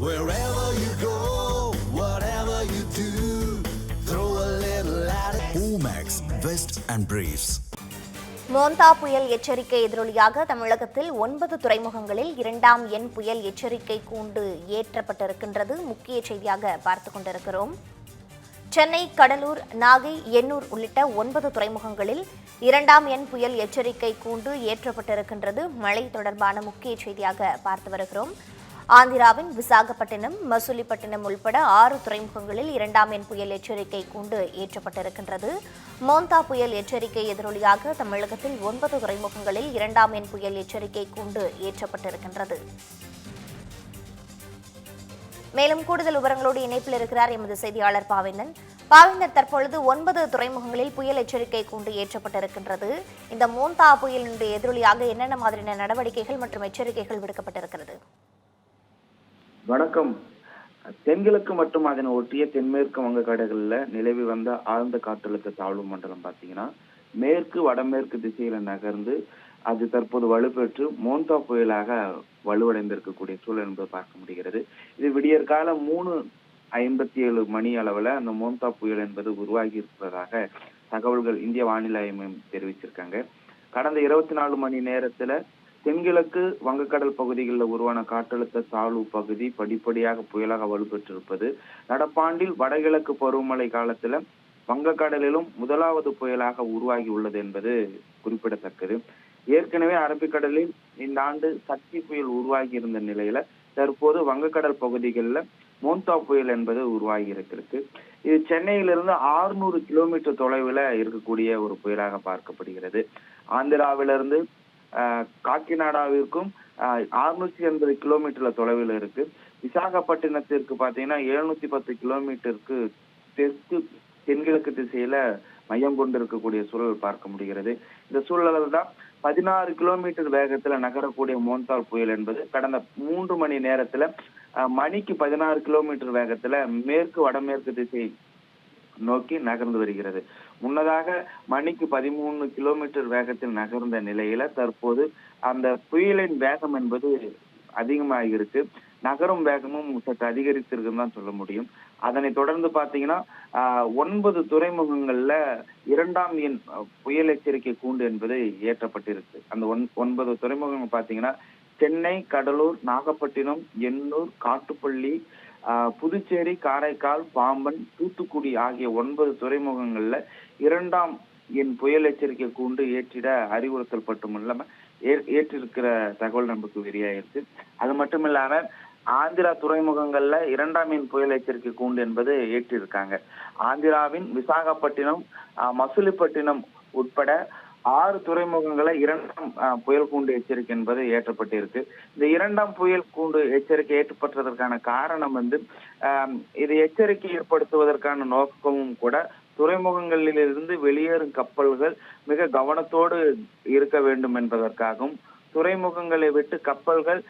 Wherever you go, whatever you do, throw a little at it. Omax, Vest and Briefs. மோந்தா புயல் எச்சரிக்கை எதிரொலியாக தமிழகத்தில் ஒன்பது துறைமுகங்களில் இரண்டாம் எண் புயல் எச்சரிக்கை கூண்டு ஏற்றப்பட்டிருக்கின்றது முக்கிய செய்தியாக பார்த்துக் கொண்டிருக்கிறோம் சென்னை கடலூர் நாகை எண்ணூர் உள்ளிட்ட ஒன்பது துறைமுகங்களில் இரண்டாம் எண் புயல் எச்சரிக்கை கூண்டு ஏற்றப்பட்டிருக்கின்றது மழை தொடர்பான முக்கிய செய்தியாக பார்த்து வருகிறோம் ஆந்திராவின் விசாகப்பட்டினம் மசூலிப்பட்டினம் உள்பட ஆறு துறைமுகங்களில் இரண்டாம் எண் புயல் எச்சரிக்கை கூண்டு ஏற்றப்பட்டிருக்கின்றது. மோந்தா புயல் எச்சரிக்கை எதிரொலியாக தமிழகத்தில் ஒன்பது துறைமுகங்களில் இரண்டாம் எண் புயல் எச்சரிக்கை கூண்டு ஏற்றப்பட்டிருக்கின்றது. மேலும் கூடுதல் விவரங்களோடு இணைப்பில் இருக்கிறார் எமது செய்தியாளர் பாவேந்தன். பாவேந்தர் தற்பொழுது ஒன்பது துறைமுகங்களில் புயல் எச்சரிக்கை கூண்டு ஏற்றப்பட்டிருக்கின்றது. இந்த மோந்தா புயலினுடைய எதிரொலியாக என்னென்ன மாதிரியான நடவடிக்கைகள் மற்றும் எச்சரிக்கைகள் விடுக்கப்பட்டிருக்கிறது? வணக்கம். தென்கிழக்கு மற்றும் அதனை ஒட்டிய தென்மேற்கு வங்கக்கடல்ல நிலவி வந்த ஆழ்ந்த காற்றழுத்த தாழ்வு மண்டலம் பார்த்தீங்கன்னா மேற்கு வடமேற்கு திசையில நகர்ந்து அது தற்போது வலுப்பெற்று மோந்தா புயலாக வலுவடைந்திருக்கக்கூடிய சூழல் என்பது பார்க்க முடிகிறது. இது விடியற்கால மூணு ஐம்பத்தி ஏழு மணி அளவுல அந்த மோந்தா புயல் என்பது உருவாகி இருப்பதாக தகவல்கள் இந்திய வானிலை மையம் தெரிவிச்சிருக்காங்க. கடந்த இருபத்தி நாலு மணி நேரத்துல தென்கிழக்கு வங்கக்கடல் பகுதிகளில் உருவான காற்றழுத்த தாழ்வு பகுதி படிப்படியாக புயலாக வலுப்பெற்றிருப்பது. நடப்பாண்டில் வடகிழக்கு பருவமழை காலத்துல வங்கக்கடலிலும் முதலாவது புயலாக உருவாகி உள்ளது என்பது குறிப்பிடத்தக்கது. ஏற்கனவே அரபிக்கடலில் இந்த ஆண்டு சக்தி புயல் உருவாகி இருந்த நிலையில தற்போது வங்கக்கடல் பகுதிகளில் மோந்தா புயல் என்பது உருவாகி இருக்கிறது. இது சென்னையிலிருந்து ஆறுநூறு கிலோமீட்டர் தொலைவில் இருக்கக்கூடிய ஒரு புயலாக பார்க்கப்படுகிறது. ஆந்திராவிலிருந்து காக்கிநாடாவிற்கும் அறுநூத்தி எண்பது கிலோமீட்டர்ல தொலைவில் இருக்கு. விசாகப்பட்டினத்திற்கு பாத்தீங்கன்னா எழுநூத்தி பத்து கிலோமீட்டருக்கு தெற்கு தென்கிழக்கு திசையில மையம் கொண்டு இருக்கக்கூடிய சூழல் பார்க்க முடிகிறது. இந்த சூழலில் தான் பதினாறு கிலோமீட்டர் வேகத்துல நகரக்கூடிய மோன்தால் புயல் என்பது கடந்த மூன்று மணி நேரத்துல ஆஹ், மணிக்கு பதினாறு கிலோமீட்டர் வேகத்துல மேற்கு வடமேற்கு திசை நோக்கி நகர்ந்து வருகிறது. முன்னதாக மணிக்கு பதிமூணு கிலோமீட்டர் வேகத்தில் நகர்ந்த நிலையில தற்போது அந்த புயலின் வேகம் என்பது அதிகமாக இருக்கு. நகரும் வேகமும் சற்று அதிகரித்திருக்குன்னு தான் சொல்ல முடியும். அதனை தொடர்ந்து பாத்தீங்கன்னா ஆஹ், ஒன்பது துறைமுகங்கள்ல இரண்டாம் எண் அஹ், புயல் எச்சரிக்கை கூண்டு என்பது ஏற்றப்பட்டிருக்கு அந்த ஒன் ஒன்பது துறைமுகங்கள் பாத்தீங்கன்னா சென்னை கடலூர் நாகப்பட்டினம் எண்ணூர் காட்டுப்பள்ளி புதுச்சேரி காரைக்கால் பாம்பன் தூத்துக்குடி ஆகிய ஒன்பது துறைமுகங்கள்ல இரண்டாம் என் புயல் எச்சரிக்கை கூண்டு ஏற்றிட அறிவுறுத்தல் மட்டும் இல்லாம ஏற்றிருக்கிற தகவல் நமக்கு வெளியாயிருக்கு. அது மட்டும் இல்லாம ஆந்திரா துறைமுகங்கள்ல இரண்டாம் எண் புயல் எச்சரிக்கை கூண்டு என்பது ஏற்றிருக்காங்க. ஆந்திராவின் விசாகப்பட்டினம் ஆஹ், மசுலிப்பட்டினம் உட்பட ஆறு துறைமுகங்களை இரண்டாம் புயல் கூண்டு எச்சரிக்கை என்பது ஏற்றப்பட்டிருக்கு. இந்த இரண்டாம் புயல் கூண்டு எச்சரிக்கை ஏற்றப்பட்டதற்கான காரணம் வந்து இது எச்சரிக்கை ஏற்படுத்துவதற்கான நோக்கமும் கூட துறைமுகங்களிலிருந்து வெளியேறும் கப்பல்கள் மிக கவனத்தோடு இருக்க வேண்டும் என்பதற்காகவும் துறைமுகங்களை விட்டு கப்பல்கள்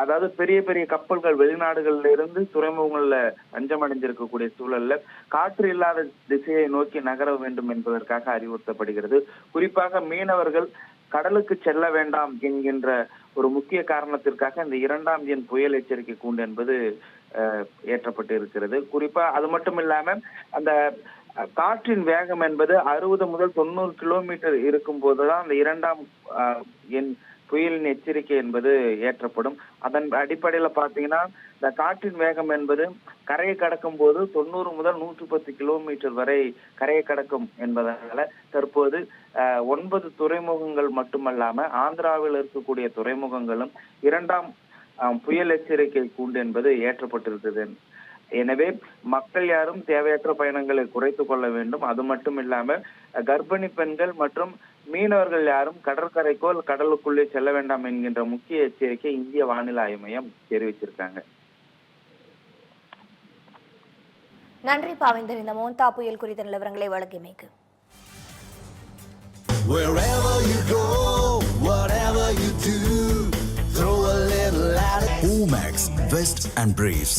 அதாவது பெரிய பெரிய கப்பல்கள் வெளிநாடுகள்ல இருந்து துறைமுகங்கள்ல அஞ்சமடைந்திருக்கக்கூடிய சூழல்ல காற்று இல்லாத திசையை நோக்கி நகர வேண்டும் என்பதற்காக அறிவுறுத்தப்படுகிறது. குறிப்பாக மீனவர்கள் கடலுக்கு செல்ல வேண்டாம் என்கின்ற ஒரு முக்கிய காரணத்திற்காக இந்த இரண்டாம் எண் புயல் எச்சரிக்கை கூண்டு என்பது ஏற்றப்பட்டு இருக்கிறது குறிப்பா அது மட்டும் இல்லாம அந்த காற்றின் வேகம் என்பது அறுபது முதல் தொண்ணூறு கிலோமீட்டர் இருக்கும் போதுதான் அந்த இரண்டாம் ஆஹ், எண் புயலின் எச்சரிக்கை என்பது ஏற்றப்படும். அதன் அடிப்படையில பாத்தீங்கன்னா இந்த காற்றின் வேகம் என்பது கரையை கடக்கும் போது தொண்ணூறு முதல் நூற்றி பத்து கிலோமீட்டர் வரை கரையை கடக்கும் என்பதனால தற்போது ஒன்பது துறைமுகங்கள் மட்டுமல்லாம ஆந்திராவில் இருக்கக்கூடிய துறைமுகங்களும் இரண்டாம் ஆஹ், புயல் எச்சரிக்கை கூண்டு என்பது ஏற்றப்பட்டிருக்கிறது எனவே மக்கள் யாரும் தேவையற்ற பயணங்களை குறைத்துக் கொள்ள வேண்டும். அது மட்டும் இல்லாம கர்ப்பிணி பெண்கள் மற்றும் மீனவர்கள் யாரும் கடற்கரைக்கோ கடலுக்குள்ளே செல்ல வேண்டாம் என்கின்ற முக்கிய எச்சரிக்கை இந்திய வானிலை ஆய்வு மையம் தெரிவிச்சிருக்காங்க நன்றி பாவேந்தர் இந்த மோந்தா புயல் குறித்த நிலவரங்களை வழங்கியமைக்கு Wherever you go, whatever you do, throw a little at it. Omax, Vest and Briefs.